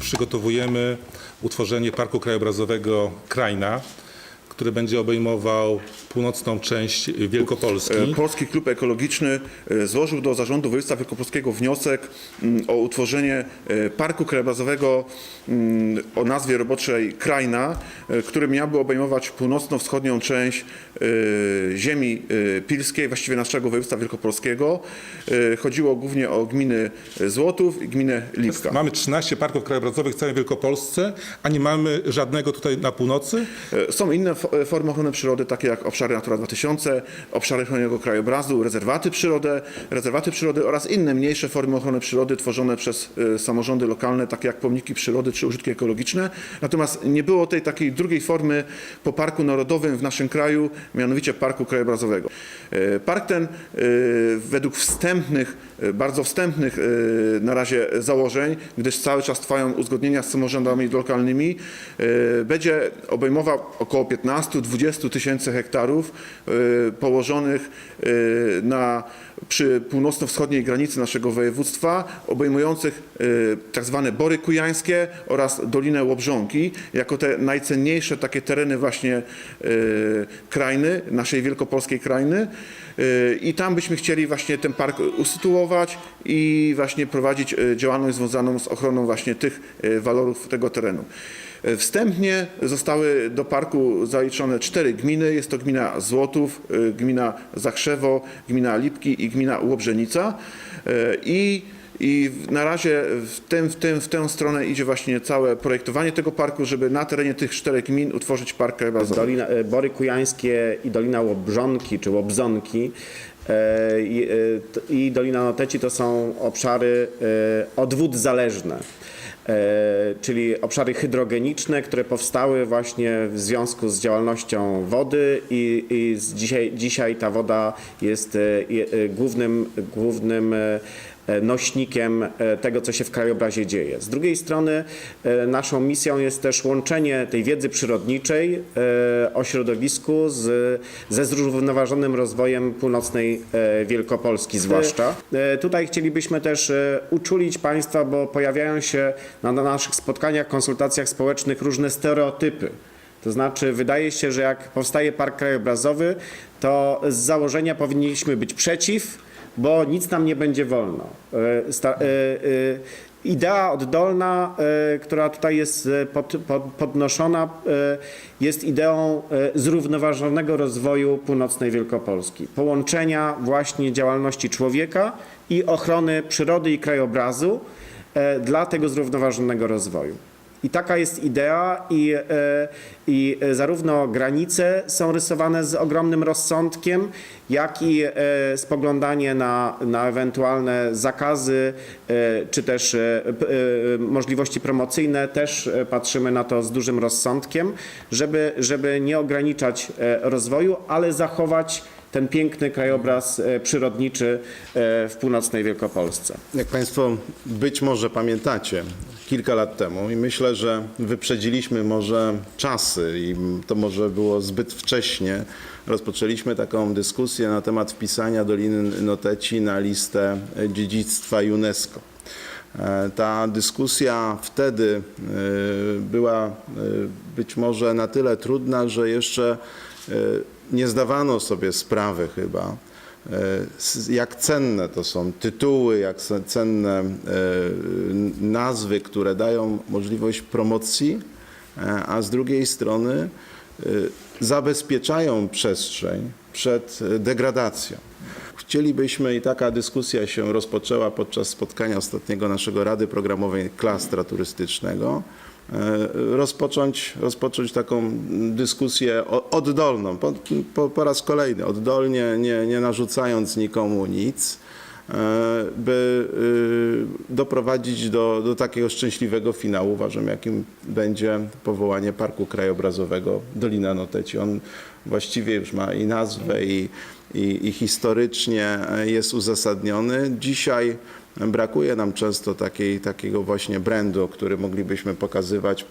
przygotowujemy utworzenie Parku Krajobrazowego Krajna, który będzie obejmował północną część Wielkopolski. E, Polski Klub Ekologiczny e, złożył do Zarządu Województwa Wielkopolskiego wniosek mm, o utworzenie e, Parku Krajobrazowego mm, o nazwie roboczej Krajna, który miałby obejmować północno-wschodnią część ziemi pilskiej, właściwie naszego województwa wielkopolskiego. Chodziło głównie o gminy Złotów i gminę Lipka. Mamy 13 parków krajobrazowych w całej Wielkopolsce, a nie mamy żadnego tutaj na północy. Są inne formy ochrony przyrody, takie jak obszary Natura 2000, obszary chronionego krajobrazu, rezerwaty przyrody, rezerwaty przyrody oraz inne mniejsze formy ochrony przyrody tworzone przez e, samorządy lokalne, takie jak pomniki przyrody czy użytki ekologiczne. Natomiast nie było tej takiej drugiej formy po Parku Narodowym w naszym kraju, mianowicie Parku Krajobrazowego. E, Park ten e, według wstępnych, e, bardzo wstępnych e, na razie założeń, gdyż cały czas trwają uzgodnienia z samorządami lokalnymi, e, będzie obejmował około 15-20 tysięcy hektarów e, położonych e, na, przy północno-wschodniej granicy naszego województwa, obejmujących e, tak zwane Bory Kujańskie oraz Dolinę Łobrząki, jako te najcenniejsze takie tereny właśnie krajny, naszej wielkopolskiej krajny. E, I tam byśmy chcieli właśnie ten park usytuować i właśnie prowadzić działalność związaną z ochroną właśnie tych walorów tego terenu. Wstępnie zostały do parku zaliczone cztery gminy. Jest to gmina Złotów, e, gmina Zakrzewo, gmina Lipki i gmina Łobrzenica. E, I i na razie w, tym, w, tym, w tę stronę idzie właśnie całe projektowanie tego parku, żeby na terenie tych czterech gmin utworzyć park krajobrazowy. Dolina, e, Bory Kujańskie i Dolina Łobrzonki czy Łobzonki i, e, t- i Dolina Noteci to są obszary e, od wód zależne. E, czyli obszary hydrogeniczne, które powstały właśnie w związku z działalnością wody i, i dzisiaj, dzisiaj ta woda jest e, je- e, głównym, głównym e, e, nośnikiem e, tego, co się w krajobrazie dzieje. Z drugiej strony e, naszą misją jest też łączenie tej wiedzy przyrodniczej e, o środowisku z, ze zrównoważonym rozwojem północnej e, Wielkopolski zwłaszcza. E, Tutaj chcielibyśmy też e, uczulić Państwa, bo pojawiają się na, na naszych spotkaniach, konsultacjach społecznych różne stereotypy. To znaczy, wydaje się, że jak powstaje park krajobrazowy, to z założenia powinniśmy być przeciw, bo nic nam nie będzie wolno. E, e, e, Idea oddolna, która tutaj jest pod, pod, podnoszona, jest ideą zrównoważonego rozwoju północnej Wielkopolski. Połączenia właśnie działalności człowieka i ochrony przyrody i krajobrazu dla tego zrównoważonego rozwoju. I taka jest idea i, e, i e, zarówno granice są rysowane z ogromnym rozsądkiem, jak i e, spoglądanie na, na ewentualne zakazy czy też możliwości promocyjne też patrzymy na to z dużym rozsądkiem, żeby, żeby nie ograniczać rozwoju, ale zachować ten piękny krajobraz przyrodniczy w północnej Wielkopolsce. Jak Państwo być może pamiętacie, kilka lat temu i myślę, że wyprzedziliśmy może czasy i to może było zbyt wcześnie, rozpoczęliśmy taką dyskusję na temat wpisania Doliny Noteci na listę dziedzictwa UNESCO. E, Ta dyskusja wtedy e, była e, być może na tyle trudna, że jeszcze nie zdawano sobie sprawy chyba, jak cenne to są tytuły, jak cenne e, nazwy, które dają możliwość promocji, e, a z drugiej strony e, zabezpieczają przestrzeń przed e, degradacją. Chcielibyśmy, i taka dyskusja się rozpoczęła podczas spotkania ostatniego naszego Rady Programowej Klastra Turystycznego, e, rozpocząć, rozpocząć taką dyskusję oddolną, po, po, po raz kolejny, oddolnie, nie, nie narzucając nikomu nic, by y, doprowadzić do, do takiego szczęśliwego finału, uważam, jakim będzie powołanie Parku Krajobrazowego Dolina Noteci. On właściwie już ma i nazwę, i, i, i historycznie jest uzasadniony. Dzisiaj brakuje nam często takiej, takiego właśnie brandu, który moglibyśmy pokazywać